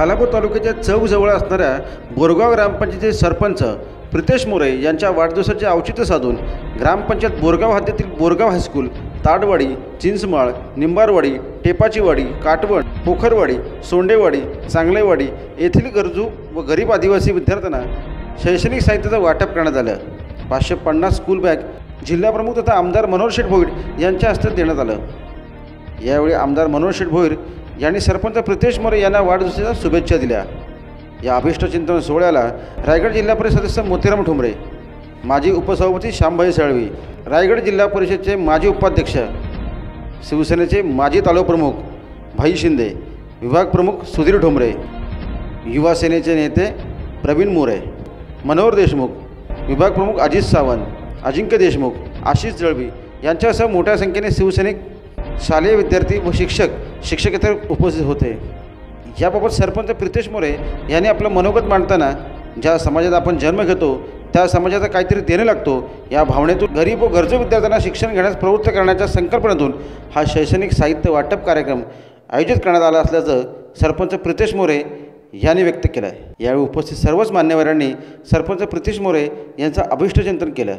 खालापूर तालुक्याच्या चौकजवळ असणाऱ्या बोरगाव ग्रामपंचायतीचे सरपंच प्रितेश मोरे यांच्या वाढदिवसाचे औचित्य साधून ग्रामपंचायत बोरगाव हद्दीतील बोरगाव हायस्कूल ताडवाडी चिंचमाळ निंबारवाडी टेपाचीवाडी काटवण पोखरवाडी सोंडेवाडी चांगलेवाडी येथील गरजू व गरीब आदिवासी विद्यार्थ्यांना शैक्षणिक साहित्याचं वाटप करण्यात आलं. पाचशे पन्नास स्कूल बॅग जिल्हाप्रमुख तथा आमदार मनोहर शेठ भोईड यांच्या हस्ते देण्यात आलं. यावेळी आमदार मनोहर शेठ भोईर यांनी सरपंच प्रितेश मोरे यांना वाढदिवसाच्या शुभेच्छा दिल्या. या अभिष्टचिंतन सोहळ्याला रायगड जिल्हा परिषद सदस्य मोतीराम ठुमरे माजी उपसभापती श्यामभाई साळवी रायगड जिल्हा परिषदचे माजी उपाध्यक्ष शिवसेनेचे माजी तालुकाप्रमुख भाई शिंदे विभाग प्रमुख सुधीर ठोंबरे युवा सेनेचे नेते प्रवीण मोरे मनोहर देशमुख विभाग प्रमुख अजित सावंत अजिंक्य देशमुख आशिष जळवी यांच्यासह मोठ्या संख्येने शिवसैनिक शालेय विद्यार्थी व शिक्षक शिक्षक येथे उपस्थित होते. याबाबत सरपंच प्रितेश मोरे यांनी आपलं मनोगत मांडताना ज्या समाजात आपण जन्म घेतो त्या समाजाचा काहीतरी देणं लागतो या भावनेतून गरीब व गरजू विद्यार्थ्यांना शिक्षण घेण्यास प्रवृत्त करण्याच्या संकल्पनेतून हा शैक्षणिक साहित्य वाटप कार्यक्रम आयोजित करण्यात आला असल्याचं सरपंच प्रितेश मोरे यांनी व्यक्त केलं आहे यावेळी उपस्थित सर्वच मान्यवरांनी सरपंच प्रितेश मोरे यांचं अभिष्टचिंतन केलं.